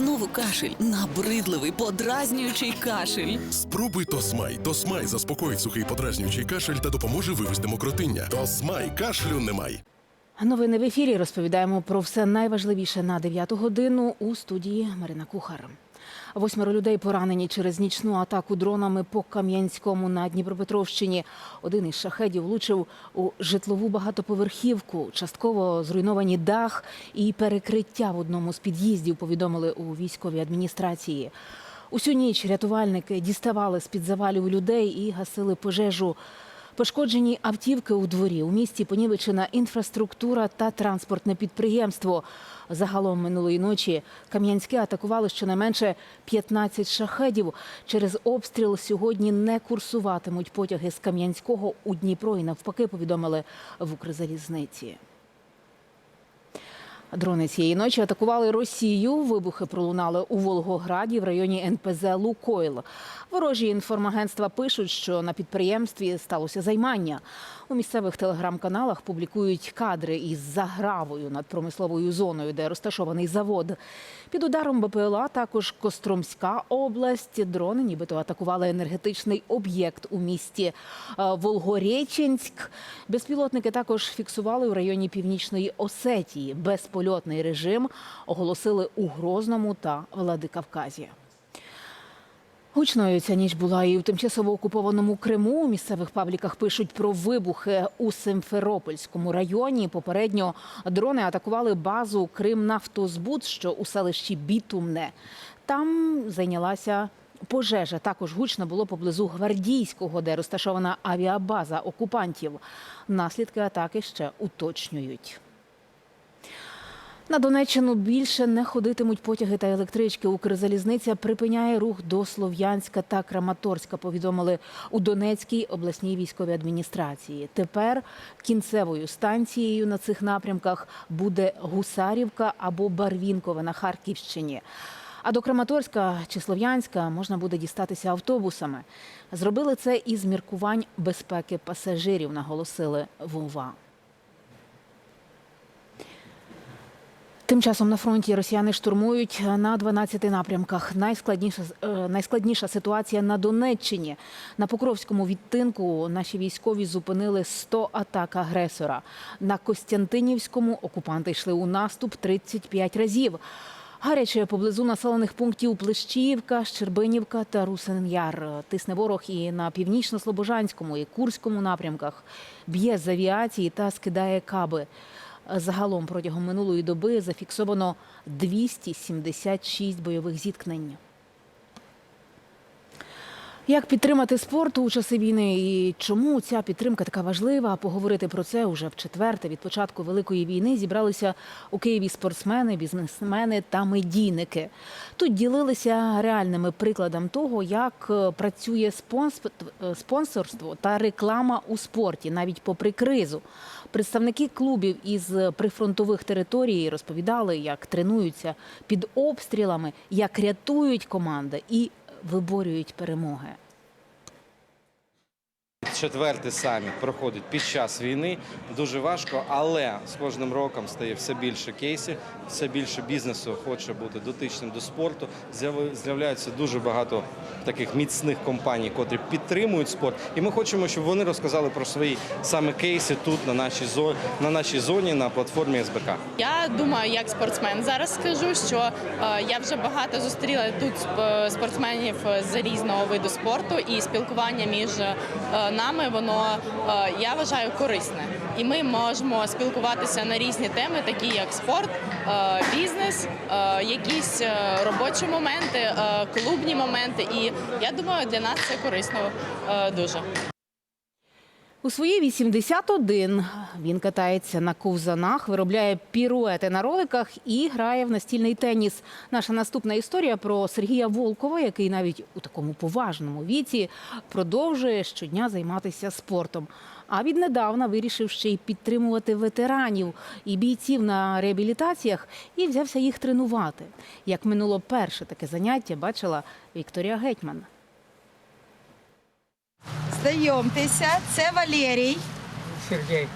Знову кашель, набридливий, подразнюючий кашель. Спробуй Тосмай. Тосмай заспокоїть сухий подразнюючий кашель та допоможе вивести мокротиння. Тосмай кашлю немає. Новини в ефірі розповідаємо про все найважливіше на 9 годину у студії Марина Кухар. Восьмеро людей поранені через нічну атаку дронами по Кам'янському на Дніпропетровщині. Один із шахедів влучив у житлову багатоповерхівку, частково зруйновані дах і перекриття в одному з під'їздів. Повідомили у військовій адміністрації. Усю ніч рятувальники діставали з під завалів людей і гасили пожежу. Пошкоджені автівки у дворі. У місті понівечена інфраструктура та транспортне підприємство. Загалом минулої ночі Кам'янське атакували щонайменше 15 шахедів. Через обстріл сьогодні не курсуватимуть потяги з Кам'янського у Дніпро і навпаки повідомили в Укрзалізниці. Дрони цієї ночі атакували Росію. Вибухи пролунали у Волгограді в районі НПЗ Лукойл. Ворожі інформагентства пишуть, що на підприємстві сталося займання. У місцевих телеграм-каналах публікують кадри із загравою над промисловою зоною, де розташований завод. Під ударом БПЛА також Костромська область. Дрони нібито атакували енергетичний об'єкт у місті е, Волгореченськ. Безпілотники також фіксували у районі Північної Осетії. Безпольотний режим оголосили у Грозному та Владикавказі. Гучною ця ніч була і в тимчасово окупованому Криму. У місцевих пабліках пишуть про вибухи у Симферопольському районі. Попередньо дрони атакували базу Кримнафтозбуд, що у селищі Бітумне. Там зайнялася пожежа. Також гучно було поблизу Гвардійського, де розташована авіабаза окупантів. Наслідки атаки ще уточнюють. На Донеччину більше не ходитимуть потяги та електрички. Укрзалізниця припиняє рух до Слов'янська та Краматорська. Повідомили у Донецькій обласній військовій адміністрації. Тепер кінцевою станцією на цих напрямках буде Гусарівка або Барвінкове на Харківщині. А до Краматорська чи Слов'янська можна буде дістатися автобусами. Зробили це із міркувань безпеки пасажирів, наголосили ВОВА. Тим часом на фронті росіяни штурмують на 12 напрямках. Найскладніша е, найскладніша ситуація на Донеччині. На Покровському відтинку наші військові зупинили 100 атак агресора. На Костянтинівському окупанти йшли у наступ 35 разів. Гаряче поблизу населених пунктів Плещіївка, Щербинівка та Русин-Яр. Тисне ворог і на північно-слобожанському і Курському напрямках. Б'є з авіації та скидає каби. Загалом протягом минулої доби зафіксовано 276 бойових зіткнень. Як підтримати спорт у часи війни і чому ця підтримка така важлива? Поговорити про це уже в четверте від початку великої війни зібралися у Києві спортсмени, бізнесмени та медійники. Тут ділилися реальними прикладом того, як е, працює е, спонсорство та реклама у спорті, навіть попри кризу. Представники клубів із прифронтових територій розповідали, як тренуються під обстрілами, як рятують команди і виборюють перемоги. Четвертий саміт проходить під час війни. Дуже важко, але з кожним роком стає все більше кейсів, все більше бізнесу хоче бути дотичним до спорту. З'являється дуже багато таких міцних компаній, котрі підтримують спорт. І ми хочемо, щоб вони розказали про свої саме кейси тут, на нашій зоні, на нашій зоні, на платформі СБК. Я думаю, як спортсмен зараз скажу, що е, я вже багато зустріла тут сп- спортсменів з різного виду спорту, і спілкування між е, нами воно е, я вважаю корисне. І ми можемо спілкуватися на різні теми, такі як спорт, е, бізнес, е, якісь робочі моменти, клубні моменти. І я думаю, для нас це корисно дуже. У свої 81 він катається на ковзанах, виробляє піруети на роликах і грає в настільний теніс. Наша наступна історія про Сергія Волкова, який навіть у такому поважному віці продовжує щодня займатися спортом. А віднедавна вирішив ще й підтримувати ветеранів і бійців на реабілітаціях і взявся їх тренувати. Як минуло перше таке заняття, бачила Вікторія Гетьман. Знайомтеся, це Валерій. Сергій.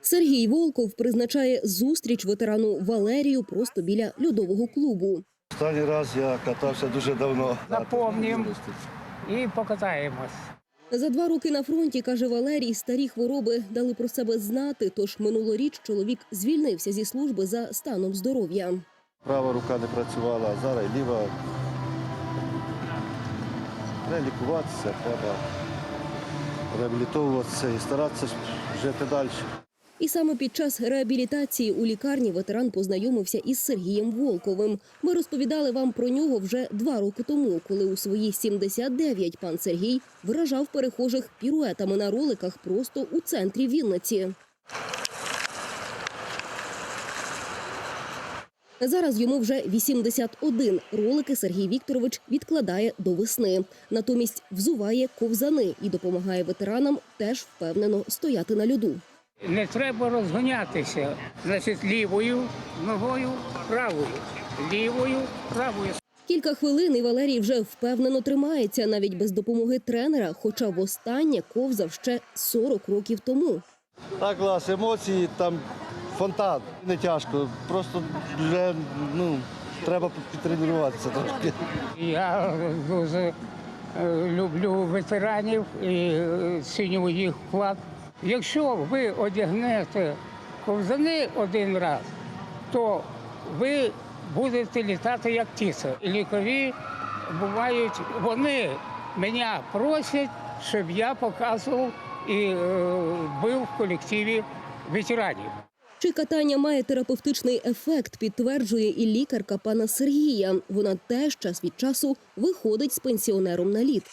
Сергій Волков призначає зустріч ветерану Валерію просто біля льодового клубу. Останній раз я катався дуже давно. Запомнім і покатаємось. За два роки на фронті, каже Валерій, старі хвороби дали про себе знати. Тож минулоріч чоловік звільнився зі служби за станом здоров'я. Права рука не працювала, а зараз ліва. Треба лікуватися, треба реабілітовуватися і старатися жити далі. І саме під час реабілітації у лікарні ветеран познайомився із Сергієм Волковим. Ми розповідали вам про нього вже два роки тому, коли у свої 79 пан Сергій вражав перехожих піруетами на роликах просто у центрі Вінниці. Зараз йому вже 81. Ролики Сергій Вікторович відкладає до весни. Натомість взуває ковзани і допомагає ветеранам теж впевнено стояти на льоду. Не треба розгонятися. Значить, лівою ногою, правою, лівою, правою. Кілька хвилин і Валерій вже впевнено тримається навіть без допомоги тренера, хоча востаннє ковзав ще 40 років тому. Так, клас, емоції, там фонтан. Не тяжко, просто вже ну, треба підтренуватися трошки. Я дуже е, люблю ветеранів і е, ціню їх вклад. Якщо ви одягнете ковзани один раз, то ви будете літати як птиця. І лікарі бувають, вони мене просять, щоб я показував і е, був в колективі ветеранів. Чи катання має терапевтичний ефект, підтверджує і лікарка пана Сергія. Вона теж час від часу виходить з пенсіонером на лід.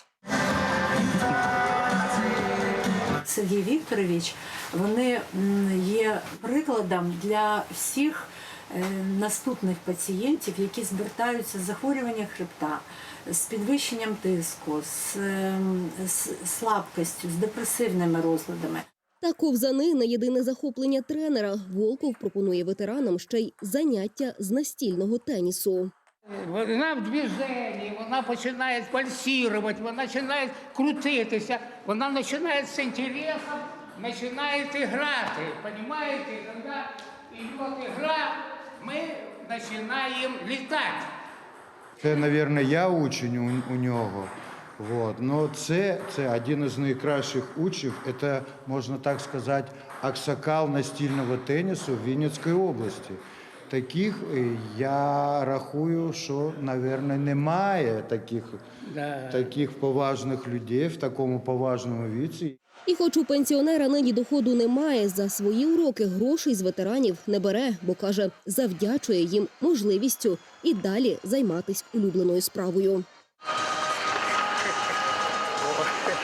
Сергій Вікторович, вони є прикладом для всіх е, наступних пацієнтів, які звертаються з захворювання хребта, з підвищенням тиску, з, ем, слабкістю, з депресивними розладами. Та ковзани не єдине захоплення тренера. Волков пропонує ветеранам ще й заняття з настільного тенісу. Вона в движенні, вона починає пальсірувати, вона починає крутитися, вона починає з інтересом, починає грати. Понимаете, коли йде гра, ми починаємо літати. Це, мабуть, я учень у, у нього. Вот. Но це, це один із найкращих учнів. Це, можна так сказати, аксакал настільного тенісу в Вінницькій області. Таких е, я рахую, що, мабуть, немає таких, Да. таких поважних людей в такому поважному віці. І хоч у пенсіонера нині доходу немає, за свої уроки грошей з ветеранів не бере, бо каже, завдячує їм можливістю і далі займатися улюбленою справою.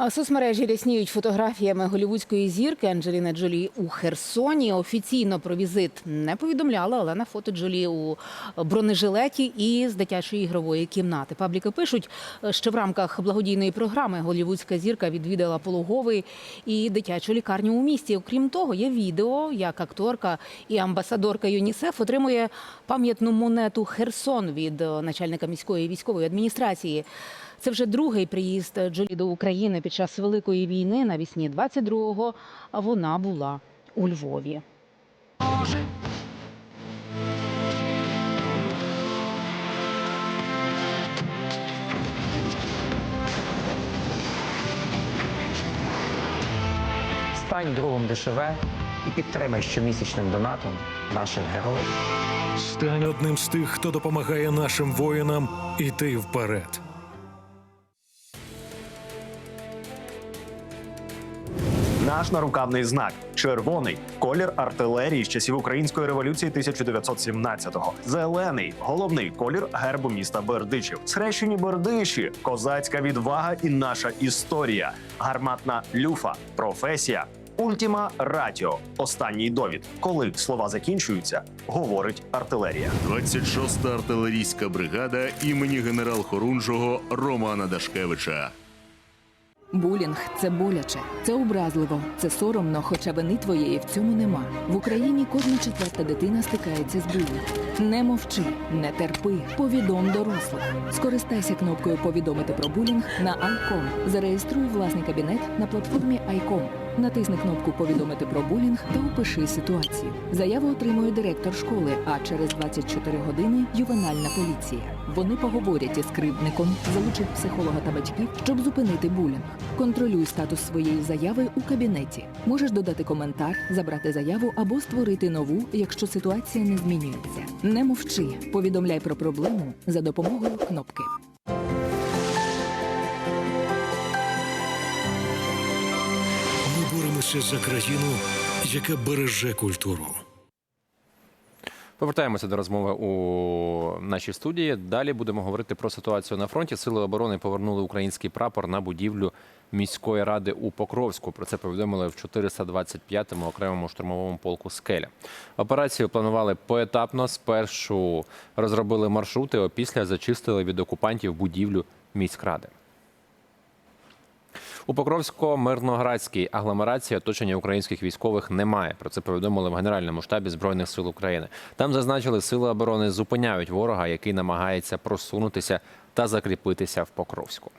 А соцмережі рясніють фотографіями голівудської зірки Анджеліни Джолі у Херсоні. Офіційно про візит не повідомляла, але на фото Джолі у бронежилеті і з дитячої ігрової кімнати. Пабліки пишуть, що в рамках благодійної програми голівудська зірка відвідала пологовий і дитячу лікарню у місті. Окрім того, є відео, як акторка і амбасадорка ЮНІСЕФ отримує пам'ятну монету Херсон від е, начальника міської військової адміністрації. Це вже другий приїзд Джолі до України під час Великої війни. Навісні 22-го вона була у Львові. Стань другом ДШВ і підтримай щомісячним донатом наших героїв. Стань одним з тих, хто допомагає нашим воїнам іти вперед. Наш нарукавний знак червоний колір артилерії з часів української революції 1917-го. Зелений головний колір гербу міста Бердичів. Схрещені бердичі, козацька відвага і наша історія. Гарматна люфа, професія. Ультіма ратіо. Останній довід. Коли слова закінчуються, говорить артилерія. 26-та артилерійська бригада імені генерал Хорунжого Романа Дашкевича. Булінг це боляче, це образливо, це соромно, хоча вини твоєї в цьому нема. В Україні кожна четверта дитина стикається з булінгом. Не мовчи, не терпи, повідом дорослих. Скористайся кнопкою Повідомити про булінг на ICOM. Зареєструй власний кабінет на платформі ICOM. Натисни кнопку Повідомити про булінг та опиши ситуацію. Заяву отримує директор школи, а через 24 години ювенальна поліція. Вони поговорять із кривдником, залучать психолога та батьків, щоб зупинити булінг. Контролюй статус своєї заяви у кабінеті. Можеш додати коментар, забрати заяву або створити нову, якщо ситуація не змінюється. Не мовчи, повідомляй про проблему за допомогою кнопки. Ми боремося за країну, яка береже культуру. Повертаємося до розмови у нашій студії. Далі будемо говорити про ситуацію на фронті. Сили оборони повернули український прапор на будівлю міської ради у Покровську. Про це повідомили в 425-му окремому штурмовому полку Скеля. Операцію планували поетапно. Спершу розробили маршрути, а після зачистили від окупантів будівлю міськради. У Покровсько-Мирноградській агломерації оточення українських військових немає. Про це повідомили в Генеральному штабі Збройних сил України. Там зазначили, сили оборони зупиняють ворога, який намагається просунутися та закріпитися в Покровську.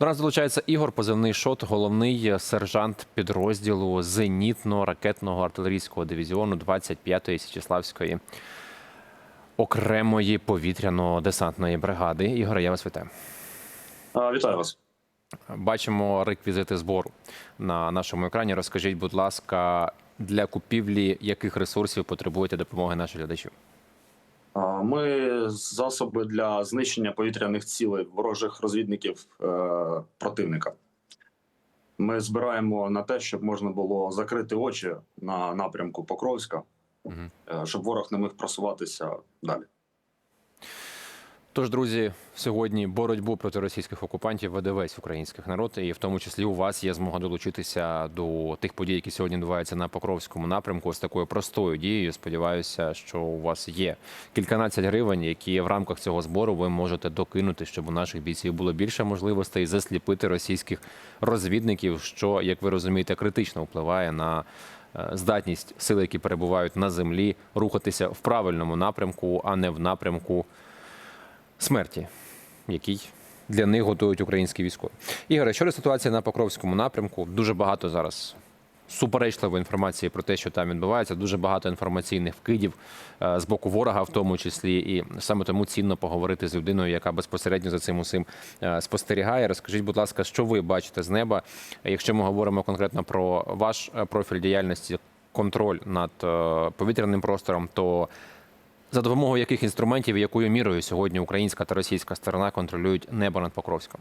До нас долучається Ігор, позивний шот, головний сержант підрозділу зенітно-ракетного артилерійського дивізіону 25-ї Січеславської окремої повітряно-десантної бригади. Ігоре, я вас вітаю. Вітаю вас. Бачимо реквізити збору на нашому екрані. Розкажіть, будь ласка, для купівлі яких ресурсів потребуєте допомоги наших глядачів? Ми засоби для знищення повітряних цілей ворожих розвідників е, противника. Ми збираємо на те, щоб можна було закрити очі на напрямку Покровська, е, щоб ворог не міг просуватися далі. Тож, друзі, сьогодні боротьбу проти російських окупантів веде весь український народ, і в тому числі у вас є змога долучитися до тих подій, які сьогодні відбуваються на Покровському напрямку. З такою простою дією. Сподіваюся, що у вас є кільканадцять гривень, які в рамках цього збору ви можете докинути, щоб у наших бійців було більше можливостей засліпити російських розвідників, що як ви розумієте, критично впливає на е, здатність сил, які перебувають на землі, рухатися в правильному напрямку, а не в напрямку смерті, який для них готують українські військові. Ігоре, щодо ситуації на Покровському напрямку, дуже багато зараз суперечливої інформації про те, що там відбувається. Дуже багато інформаційних вкидів е, з боку ворога, в тому числі, і саме тому цінно поговорити з людиною, яка безпосередньо за цим усім е, спостерігає. Розкажіть, будь ласка, що ви бачите з неба? Якщо ми говоримо конкретно про ваш е, профіль діяльності, контроль над повітряним простором, то за допомогою яких інструментів і якою мірою сьогодні українська та російська сторона контролюють небо над Покровськом?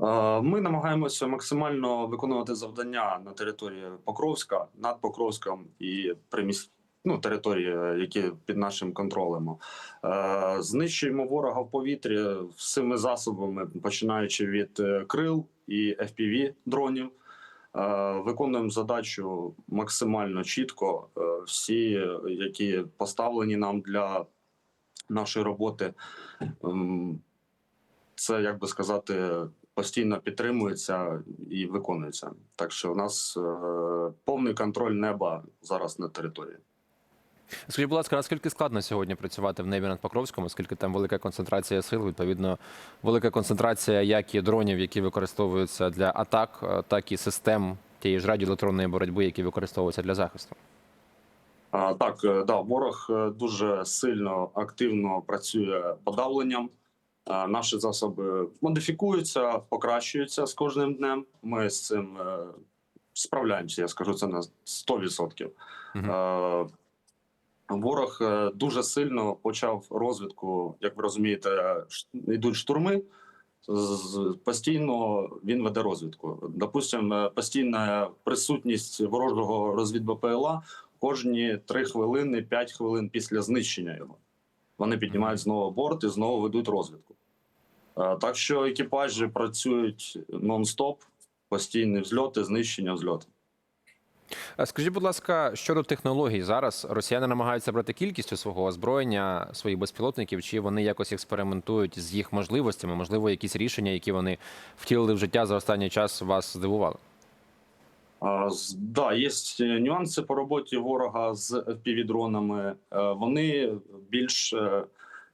Е, Ми намагаємося максимально виконувати завдання на території Покровська, над Покровськом і приміс... ну, території, які під нашим контролем. Е, Знищуємо ворога в повітрі всіми засобами, починаючи від е, крил і FPV дронів. Е, Виконуємо задачу максимально чітко. Е, Всі, які поставлені нам для нашої роботи, ем, це як би сказати, постійно підтримується і виконується. Так що у нас е, повний контроль неба зараз на території. Скажіть, будь ласка, наскільки складно сьогодні працювати в небі над Покровськом, оскільки там велика концентрація сил, відповідно, велика концентрація як і дронів, які використовуються для атак, е, так і систем тієї ж радіоелектронної боротьби, які використовуються для захисту. А, Так, е, да, ворог е, дуже сильно активно працює подавленням. Наші засоби модифікуються, покращуються з кожним днем. Ми з цим справляємося. Я скажу це на 100%. Е, Ворог е, дуже сильно почав розвідку. Як ви розумієте, йдуть штурми. Постійно він веде розвідку. Допустимо, постійна присутність ворожого розвідБПЛА кожні 3 хвилини, 5 хвилин після знищення його. Вони піднімають знову борт і знову ведуть розвідку. Е, Так що екіпажі працюють нон-стоп, постійні взльоти, знищення, взльоти. Е, Скажіть, будь ласка, щодо технологій зараз росіяни намагаються брати кількістю свого озброєння, своїх безпілотників, чи вони якось експериментують з їх можливостями? Можливо, якісь рішення, які вони втілили в життя за останній час, вас здивували? Да, є нюанси по роботі ворога з FPV-дронами. Е, Вони більш е,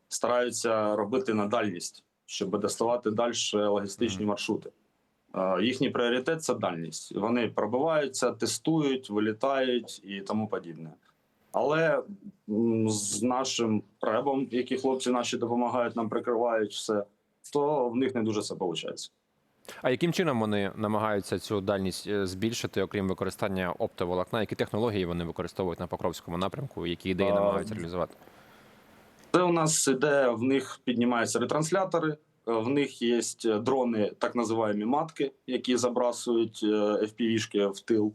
стараються робити на дальність, щоб доставати далі логістичні маршрути. Е, Їхній пріоритет це дальність. Вони пробиваються, тестують, вилітають і тому подібне. Але з нашим ребом, які хлопці наші допомагають, нам прикривають все, то в них не дуже це виходить. А яким чином вони намагаються цю дальність е, збільшити, окрім використання оптоволокна? Які технології вони використовують на Покровському напрямку? Які ідеї намагаються реалізувати? Це у нас іде, в них піднімаються ретранслятори, е, в них є дрони, так називаємо матки, які забрасують FPV-шки в тил.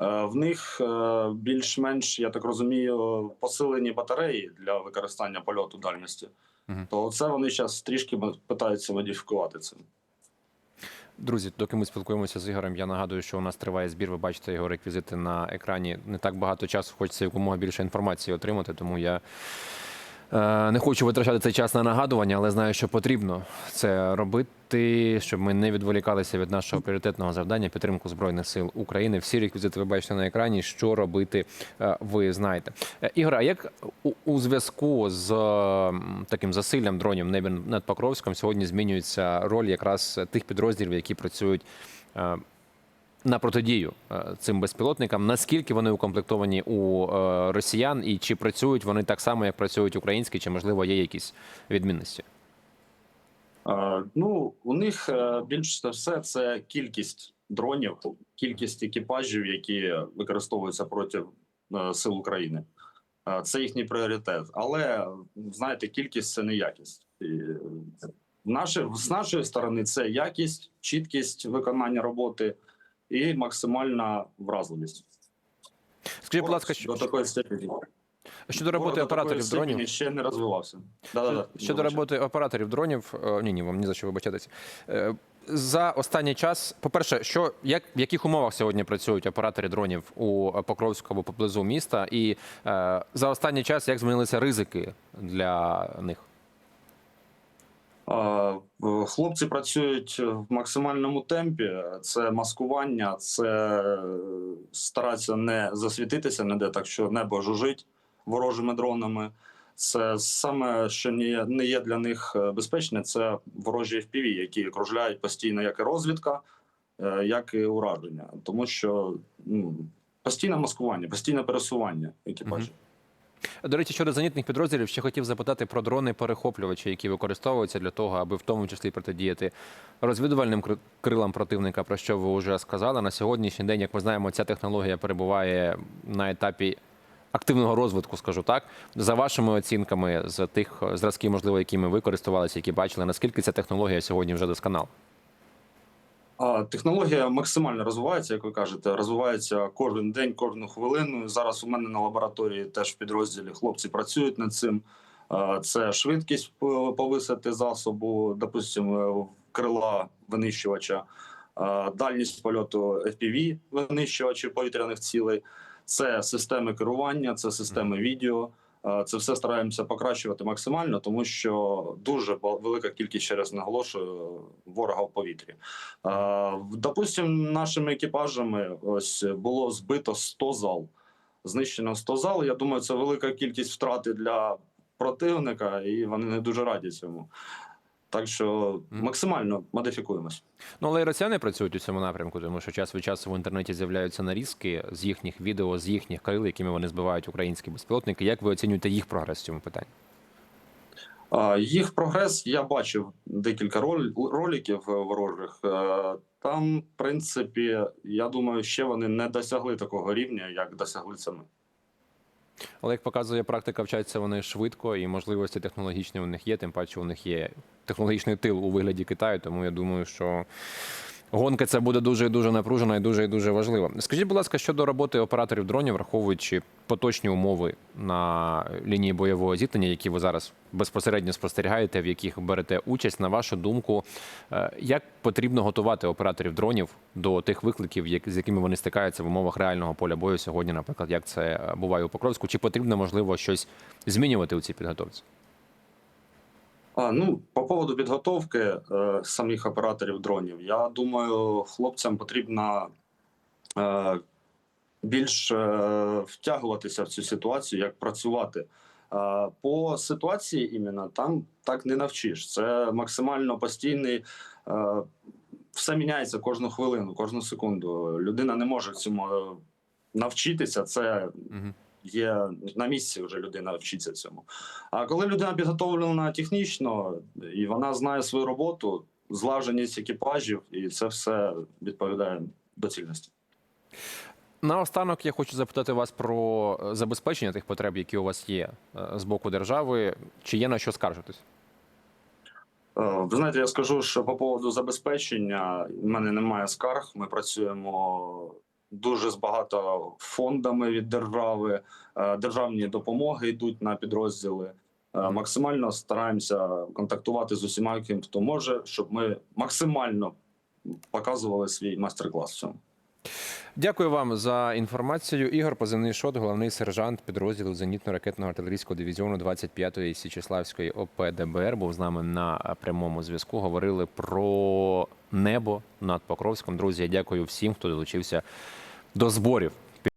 Е, В них е, більш-менш, я так розумію, посилені батареї для використання польоту дальності. То це вони зараз трішки питаються модифікувати це. Друзі, доки ми спілкуємося з Ігорем, я нагадую, що у нас триває збір. Ви бачите його реквізити на екрані. Не так багато часу хочеться якомога більше інформації отримати, тому я е, не хочу витрачати цей час на нагадування, але знаю, що потрібно це робити, щоб ми не відволікалися від нашого пріоритетного завдання підтримку збройних сил України. Всі реквізити ви бачите на екрані. Що робити, е, ви знаєте. Е, Ігор, а як у, у зв'язку з таким засиллям дронів в над Покровськом сьогодні змінюється роль якраз тих підрозділів, які працюють е, на протидію е, цим безпілотникам? Наскільки вони укомплектовані у е, росіян, і чи працюють вони так само, як працюють українські, чи можливо є якісь відмінності? Е, Ну, у них більш за все це кількість дронів, кількість екіпажів, які використовуються проти сил України. Це їхній пріоритет. Але знаєте, кількість це не якість. І, наше, з нашої сторони це якість, чіткість виконання роботи і максимальна вразливість. Скажіть, будь ласка, що, до такої степені. щодо роботи операторів дронів? ще не розвивався. Да-да-да, Щодо роботи операторів дронів, е, ні, ні, вам ні за що вибачатися. Е, За останній час, по-перше, що як в яких умовах сьогодні працюють оператори дронів у Покровську або поблизу міста, і е, за останній час як змінилися ризики для них? В- Хлопці працюють в максимальному темпі. Це маскування, це е, старатися не засвітитися ніде, так що небо жужить ворожими дронами. Це саме, що не є, для них е, безпечне, це ворожі FPV, які кружляють постійно як і розвідка, е, як і ураження. Тому що ну, постійне маскування, постійне пересування екіпажів. До речі, щодо зенітних підрозділів, ще хотів запитати про дрони-перехоплювачі, які використовуються для того, аби в тому числі протидіяти розвідувальним крилам противника, про що ви вже сказали. На сьогоднішній день, як ми знаємо, ця технологія перебуває на етапі активного розвитку, скажу так. За вашими оцінками, з тих зразків, можливо, якими ви користувалися, які бачили, наскільки ця технологія сьогодні вже досконала? Технологія максимально розвивається, як ви кажете, розвивається кожен день, кожну хвилину. Зараз у мене на лабораторії теж в підрозділі хлопці працюють над цим. Це швидкість повисити засобу, допустимо, крила винищувача, дальність польоту FPV винищувачів повітряних цілей, це системи керування, це системи відео. А, Це все стараємося покращувати максимально, тому що дуже велика кількість, ще раз наголошую, ворога в повітрі. В- Допустим, нашими екіпажами ось було збито 100 зал. Знищено 100 зал. Я думаю, це велика кількість втрати для противника, і вони не дуже раді цьому. Так що максимально модифікуємось. Ну, але і росіяни працюють у цьому напрямку, тому що час від часу в інтернеті з'являються нарізки з їхніх відео, з їхніх крил, якими вони збивають українські безпілотники. Як ви оцінюєте їх прогрес в цьому питанні? Їх прогрес я бачив декілька роль, роликів е, ворожих. Е, Там, в принципі, я думаю, ще вони не досягли такого рівня, як досягли це ми. Але як показує практика, вчаться вони швидко і можливості технологічні у них є. Тим паче у них є технологічний тил у вигляді Китаю. Тому я думаю, що гонка це буде дуже і дуже напружена і дуже і дуже важлива. Скажіть, будь ласка, щодо роботи операторів дронів, враховуючи поточні умови на лінії бойового зіткнення, які ви зараз безпосередньо спостерігаєте, в яких берете участь, на вашу думку, е, як потрібно готувати операторів дронів до тих викликів, з якими вони стикаються в умовах реального поля бою сьогодні, наприклад, як це буває у Покровську? Чи потрібно можливо щось змінювати у цій підготовці? А, ну, по поводу підготовки е, самих операторів дронів, я думаю, хлопцям потрібно е, більш е, втягуватися в цю ситуацію, як працювати. Е, по ситуації іменно там так не навчиш. Це максимально постійний е, все міняється кожну хвилину, кожну секунду. Людина не може цьому е, навчитися. Це є на місці вже людина вчиться цьому. А коли людина підготовлена технічно і вона знає свою роботу, злаженість екіпажів, і це все відповідає доцільності. Наостанок я хочу запитати вас про е, забезпечення тих потреб, які у вас є е, з боку держави. Чи є на що скаржитись? Е, Ви знаєте, я скажу, що по поводу забезпечення в мене немає скарг. Ми працюємо дуже з багато фондами від держави. Е, Державні допомоги йдуть на підрозділи. Е, Максимально стараємося контактувати з усіма, ким хто може, щоб ми максимально показували свій майстер-клас в цьому. Дякую вам за інформацію. Ігор Позивний Шот, головний сержант підрозділу зенітно-ракетного артилерійського дивізіону 25-ї Січеславської ОП ДБР. Був з нами на прямому зв'язку. Говорили про небо над Покровськом. Друзі, я дякую всім, хто долучився до зборів